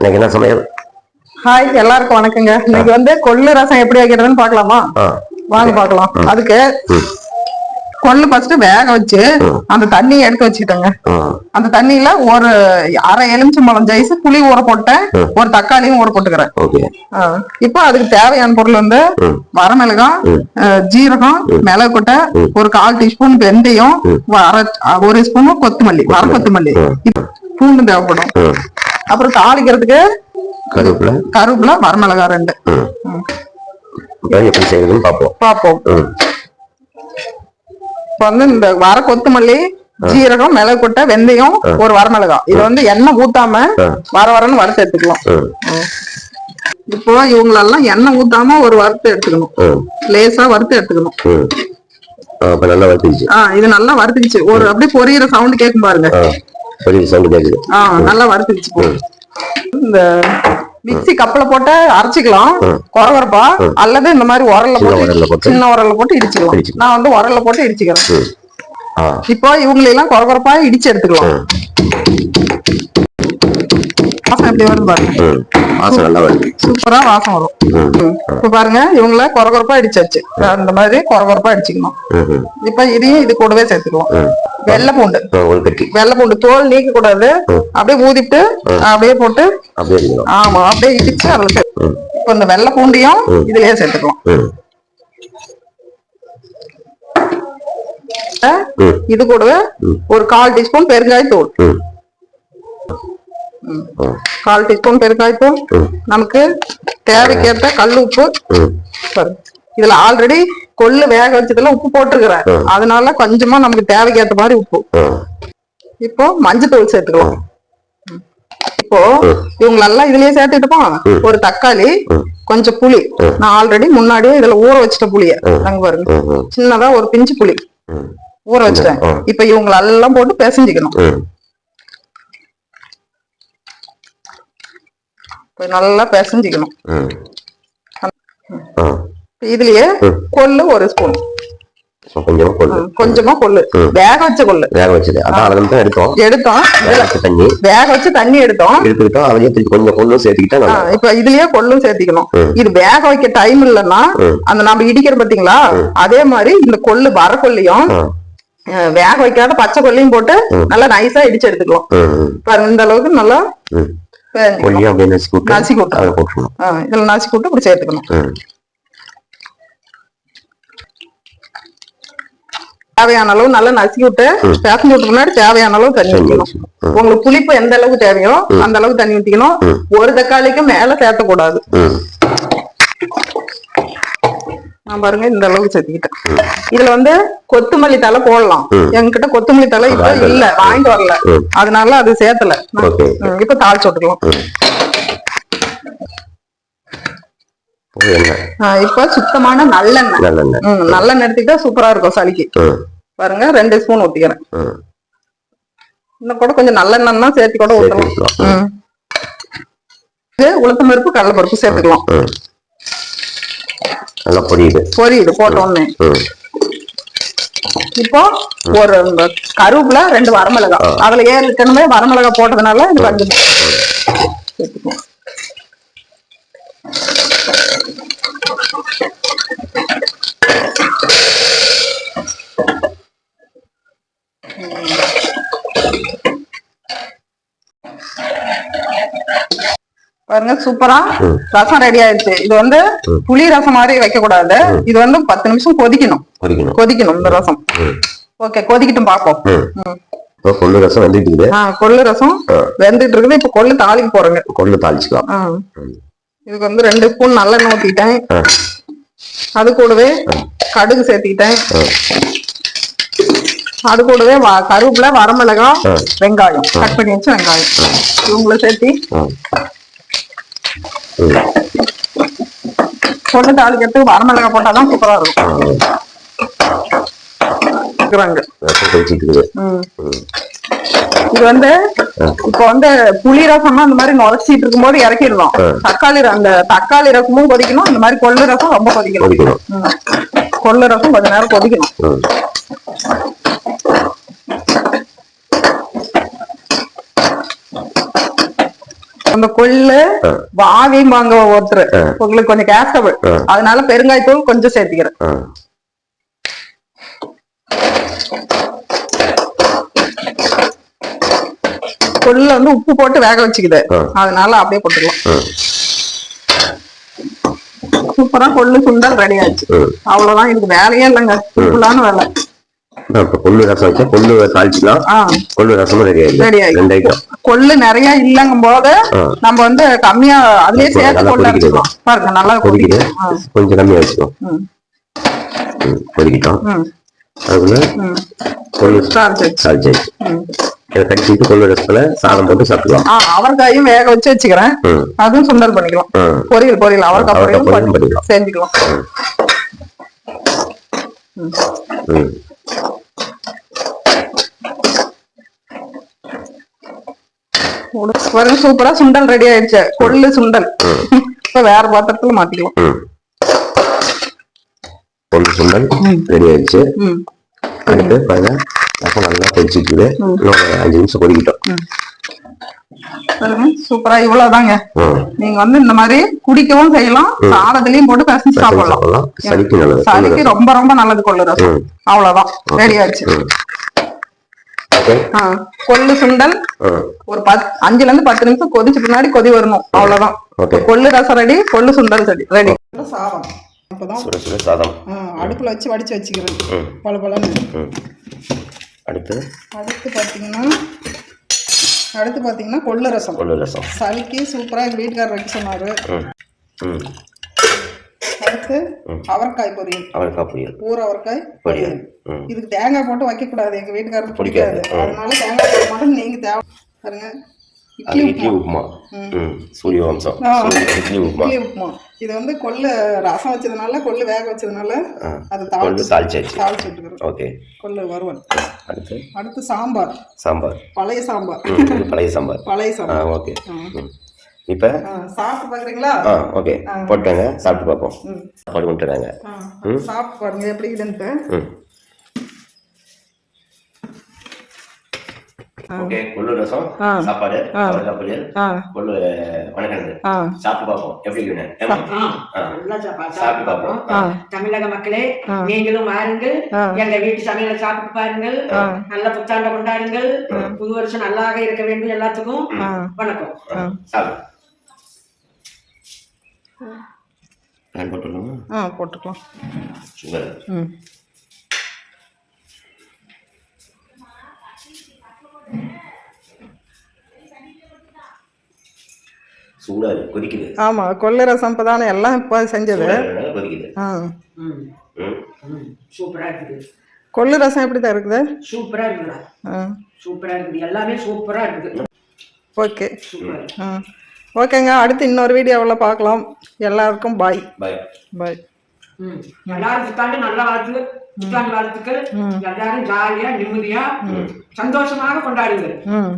இன்னைக்கு என்ன சமையல்? ஹாய் எல்லாருக்கும் வணக்கங்க. இன்னைக்கு வந்து கொள்ளு ரசம் எப்படி வைக்கிறதுன்னு பார்க்கலாமா? ஆ. வாங்க பார்க்கலாம். அதுக்கு. கொள்ளு ஃபர்ஸ்ட் வேக வச்சு அந்த தண்ணியை எடுத்து வச்சுக்கிட்டேங்க. அந்த தண்ணியில ஒரு அரை எலுமிச்சம்பழம் ஜெயிஸ் புளி ஊற போட்டேன். ஒரு தக்காளியும் ஊற போட்டுக்கிறேன். இப்போ அதுக்கு தேவையான பொருள் வந்து. வரமிளகாய் ஜீரகம் மிளகு கொட்டை ஒரு கால் டீஸ்பூன் வெந்தயம் அரை ஒரு ஸ்பூன் கொத்தமல்லி வர கொத்தமல்லி. பூண்டு தேவைப்படும். அப்புறம் தாளிக்கிறதுக்கு கருவேப்பிலை. கருவேப்பிலை வரமிளகாய் ரெண்டு. எப்படி செய்யறதுன்னு பார்ப்போம். பார்ப்போம். இப்ப வந்து இந்த வர கொத்தமல்லி ஜீரகம் மிளகு கொட்டை வெந்தயம் ஒரு வரமிளகாய் இது வந்து எண்ணெய் ஊத்தாம வர வரன்னு வறுத்து எடுத்துக்கலாம். இப்போ இவங்களெல்லாம் எண்ணெய் ஊத்தாம ஒரு வறுத்து எடுத்துக்கணும். லேசா வறுத்து எடுத்துக்கணும். இது நல்லா வறுத்துக்கிச்சு ஒரு அப்படியே பொரியிற சவுண்ட் கேட்கும் பாருங்க. பெரிய சவுண்டு கேட்குது ஆ நல்லா வறுத்துக்கிச்சு போ இந்த மிக்ஸி கப்பல போட்டு அரைச்சிக்கலாம். கொரகொரப்பா அல்லது இந்த மாதிரி உரல்ல போட்டு சின்ன உரல்ல போட்டு இடிச்சுக்கலாம். நான் வந்து உரல்ல போட்டு இடிச்சுக்கிறேன். இப்போ இவங்களெல்லாம் கொரகொரப்பா இடிச்சு எடுத்துக்கலாம். வாசம் எப்படி வருது பாருங்க. ம் வாசம் நல்லா வருது. சூப்பரா வாசம் வரும். இப்ப பாருங்க இவங்கள கொரகொரப்பா இடிச்சாச்சு. அந்த மாதிரி கொரகொரப்பா இடிச்சுக்கணும். ம் ம். இப்ப இதையும் இது கூடவே சேர்த்துக்கலாம் ம். வெள்ளை பூண்டு. வெள்ளை பூண்டு தோல் நீக்க கூடாது. அப்படியே ஊதிட்டு அப்படியே போட்டு ஆமா அப்படியே இடிச்சு அதுல இப்ப இந்த வெள்ளை பூண்டையும் இதுலயே சேர்த்துக்கலாம். இது கூடவே ஒரு கால் டீஸ்பூன் பெருங்காயத்தூள். கால் டீஸ்பூன் பெருங்காயத்தூள் நமக்கு தேவைக்கேற்ற கல் உப்பு. இதுல ஆல்ரெடி கொள்ளு வேக வச்சதுல உப்பு போட்டிருக்கிறேன். அதனால கொஞ்சமா நமக்கு தேவைக்கேற்ற மாதிரி உப்பு. இப்போ மஞ்சத்தூள் சேர்த்துக்கலாம். இப்போ இவங்க நல்லா இதுலயே சேர்த்துட்டுப்போம் ஒரு தக்காளி கொஞ்சம் புளி. நான் ஆல்ரெடி முன்னாடியே இதுல ஊற வச்சிட்ட புளிய. நாங்க பாருங்க. சின்னதா ஒரு பிஞ்சு புளி. ஊற வச்சிட்டேன். இப்ப இவங்க எல்லாம் போட்டு பிசைஞ்சுக்கணும். ம் இப்ப நல்லா பிசைஞ்சுக்கணும். இதுலயே கொள்ளு ஒரு ஸ்பூன். ஸோ கொஞ்சமாக கொள்ளு. கொஞ்சமா கொள்ளு. வேக வச்ச கொள்ளு. வேக வச்சது. அதான் அதில் எடுத்தோம். எடுத்தோம். வேக வச்ச தண்ணி. வேக வச்சு தண்ணி எடுத்தோம். எடுத்துக்கிட்டோம். அதையே திருப்பி கொஞ்சம் கொள்ளும் சேர்த்துக்கிட்டா இப்ப இதுலயே கொள்ளும் சேர்த்திக்கணும். இது வேக வைக்க டைம் இல்லைன்னா அந்த நம்ம இடிக்கிற பாத்தீங்களா? அதே மாதிரி இந்த கொள்ளு வர அஹ், வேக வைக்காத பச்சை கொல்லியும் போட்டு நல்லா நைஸா இடிச்சு எடுத்துக்கலாம். இந்த அளவுக்கு நல்லா நசுக்கி விட்டு நசுக்கி விட்டு. அதை போட்டுருணும் ஆ, இதுல நசுக்கி விட்டு இப்படி சேர்த்துக்கணும். தேவையான அளவு நல்லா நசுக்கி விட்டு பேசஞ்சு விட்டு முன்னாடி தேவையான அளவு தண்ணி ஊற்றணும். உங்களுக்கு புளிப்பு எந்த அளவுக்கு தேவையோ அந்த அளவுக்கு தண்ணி ஊத்திக்கணும். ஒரு தக்காளிக்கு மேல சேர்த்தக்கூடாது. நான் பாருங்க இந்த அளவுக்கு சேர்த்துக்கிட்டேன் இதுல வந்து கொத்தமல்லி தலை போடலாம். என்கிட்ட கொத்தமல்லி தலை இப்ப இல்ல வாங்கிட்டு வரல. அதனால அது சேர்த்தல. இப்ப தாளிச்சு விட்டுக்கலாம். இப்ப சுத்தமான நல்லெண்ணெய். நல்லெண்ணெய். எடுத்துக்கிட்டா சூப்பரா இருக்கும் சளிக்கு. பாருங்க ரெண்டு ஸ்பூன் ஊத்திக்கிறேன். இன்னும் கூட கொஞ்சம் நல்லெண்ணெய் தான் சேர்த்து கூட ஊத்தலாம். உளுத்தம் பருப்பு கடலை பருப்பு சேர்த்துக்கலாம். நல்லா பொரியுது. பொரியுது போட்ட உடனே ம். இப்போ ஒரு கருவேப்பில ரெண்டு வரமிளகாய் அதுல ஏற்கனவே வரமிளகாய் போட்டதுனால இது சேர்த்துக்குவோம் பாருங்க சூப்பரா? ரசம் ரெடி ஆயிடுச்சு. இது வந்து புளி ரசம் மாதிரி வைக்க கூடாது இது வந்து பத்து நிமிஷம் கொதிக்கணும். கொதிக்கணும். இந்த ரசம். ஓகே கொதிக்கட்டும் பாப்போம். கொள்ளு ரசம் வந்துட்டு இருக்குது. கொள்ளு ரசம் வெந்துட்டு இருக்குது. இப்ப கொள்ளு தாளிக்கு போறேங்க. கொள்ளு தாளிச்சுக்கலாம். இதுக்கு வந்து ரெண்டு ஸ்பூன் நல்லெண்ணெய் ஊத்திட்டேன். அது கூடவே கடுகு சேர்த்திக்கிட்டேன் அது கூடவே கருவேப்பிலை வரமிளகாய். வெங்காயம். கட் பண்ணி வச்சு வெங்காயம். இவங்கள சேர்த்தி கொள்ளு தாளிக்கிறதுக்கு வரமிளகாய் போட்டாதான் சூப்பரா இருக்கும். இது வந்து இப்போ வந்து புளி ரசம்னா அந்த மாதிரி நுரைச்சிட்டு இருக்கும்போது இறக்கிடணும். தக்காளி அந்த தக்காளி ரசமும் கொதிக்கணும். இந்த மாதிரி கொள்ளு ரசம் ரொம்ப கொதிக்கணும். கொள்ளு ரசம் கொஞ்ச நேரம் கொதிக்கணும். ம் அந்த கொள்ளு. வாவிம்பாங்க ஒருத்தர் உங்களுக்கு கொஞ்சம் கேஸ்டபிள் ஆ. அதனால பெருங்காயத்தூள் கொஞ்சம் சேர்த்துக்கிறேன். ஆ. கொள்ளுல வந்து உப்பு போட்டு வேக வச்சுக்குது. அதனால அப்படியே போட்டுக்கலாம். சூப்பரா கொள்ளு சுண்டல் ரெடி ஆச்சு. அவ்வளவுதான். இதுக்கு வேலையே இல்லைங்க. சிம்பிளான வேலை. கொள்ளு ரசம் வச்சா கொள்ளு தாளிச்சிக்கலாம். கொள்ளு ரசமும் ரெடி ஆயிடுது. ரெண்டு ஐட்டம் கொள்ளு நிறைய இல்லங்கும் போது. நம்ம வந்து கம்மியா அதுலயே சேர்த்து கொள்ளு பாருங்க நல்லா கொதிக்குது. கொஞ்சம் கம்மியாக வச்சுக்கோ கொதிக்கிட்டோம். அதுக்குள்ள. கொள்ளு. தாளிச்சாச்சு. இதை கடிச்சிட்டு கொள்ளு ரசத்துல சாதம் போட்டு சாப்பிடலாம் அவரைக்காயும் வேக வச்சு வச்சுக்கிறேன். அதுவும் சுண்டல் பண்ணிக்கலாம். பொரியல் பொரியல். அவரைக்காய் பொரியல் பொரியல் பண்ணி பண்ணிக்கலாம். செஞ்சுக்கலாம். ம். பாருங்க சூப்பரா சுண்டல் ரெடி ஆயிடுச்சு. கொள்ளு சுண்டல். இப்ப வேற பாத்திரத்துல மாத்திக்கலாம் கொள்ளு சுண்டல் ரெடி ஆயிடுச்சு. அடுத்து பாருங்க ரசம் நல்லா ஒரு அஞ்சு நிமிஷம் கொதிக்கிட்டோம். சூப்பரா இவ்வளவுதாங்க. நீங்க வந்து இந்த மாதிரி குடிக்கவும் செய்யலாம் சாதத்துலயும் போட்டு பிசைஞ்சு சாப்பிடலாம். சளிக்கு ரொம்ப ரொம்ப நல்லது கொள்ளு ரசம். அவ்வளவுதான். ரெடி ஆச்சு ம். ஓகே ஆ, கொள்ளு சுண்டல். ஒரு பத் அஞ்சுல இருந்து பத்து நிமிஷம் கொதிச்ச பின்னாடி கொதி வரணும். அவ்வளவுதான். ஓகே. கொள்ளு ரசம் ரெடி கொள்ளு சுண்டல் ரெடி ரெடி. சாதம். அப்பதான் சுட சுட சாதம். அடுப்புல வச்சு வடிச்சு வச்சுக்கிறேன். பல பலன்னு அடுத்து? அடுத்து பாத்தீங்கன்னா அடுத்து பாத்தீங்கன்னா கொள்ளு ரசம். கொள்ளு ரசம். சளிக்கு சூப்பரா எங்க வீட்டுக்காரர் வைக்க சொன்னாரு. ம். ம். அடுத்து அவரைக்காய் பொரியல். அவரைக்காய் பொரியல். ஊற அவரைக்காய் பொரியல். இதுக்கு தேங்காய் போட்டு வைக்க கூடாது எங்க வீட்டுக்காரருக்கு பிடிக்காது. அதனால தேங்காய் போட மாட்டோம். நீங்க தேவை பாருங்க. அது இட்லி உப்புமா. சூரிய வம்சம். இட்லி உப்புமா. இட்லி உப்புமா. இது வந்து கொள்ளு ரசம் வச்சதுனால கொள்ளு வேக வச்சதுனால. அது தாளிச்சு தாளிச்சாச்சு தாளிச்சு ஓகே. கொள்ளு வறுவல். அடுத்து? அடுத்து சாம்பார். சாம்பார். பழைய சாம்பார். பழைய சாம்பார். பழைய சாம்பார். ஓகே. இப்போ? சாப்பிட்டு பாக்குறீங்களா? ஆ ஓகே. போட்டாங்க சாப்பிட்டு பார்ப்போம். சாப்பாடு கொண்டுறாங்க சாப்பிட்டு பாருங்க எப்படி இதுன்ட்டு ம். ஓகே கொள்ளு ரசம். சாப்பாடு அவரைக்காய் பொரியல் ஆ. கொள்ளு வணக்கங்க ஆ. சாப்பிட்டு பார்ப்போம். எப்படி சாப்பிட்டு பார்ப்போம். தமிழக மக்களே நீங்களும் வாருங்கள். எங்க வீட்டு சமையலை சாப்பிட்டு பாருங்கள். நல்ல புத்தாண்டை கொண்டாடுங்கள். புது வருஷம் நல்லாக இருக்க வேண்டும் எல்லாத்துக்கும் வணக்கம். சாப்பிடு. ஆ. போட்டுக்கலாம். சுகர் ம். சூடா இருக்கு கொதிக்குது. ஆமா கொள்ளு ரசம் இப்பதானே எல்லாம் இப்போ செஞ்சது. கொதிக்குது. ஆ. ம், ம் ம், சூப்பரா இருக்குது. கொள்ளு ரசம் எப்படி தான் இருக்குது? சூப்பரா இருக்குதா ஆ. சூப்பரா இருக்குது. எல்லாமே சூப்பரா இருக்குது. ஓகே. ஓகேங்க அடுத்து இன்னொரு வீடியோவில் பார்க்கலாம் எல்லாருக்கும் பாய் பாய் பாய் ம். எல்லாரும் புத்தாண்டு நல்ல வாழ்த்து புத்தாண்டு வாழ்த்துக்கள். எல்லாரும் ஜாலியா நிம்மதியா சந்தோஷமாக ம்.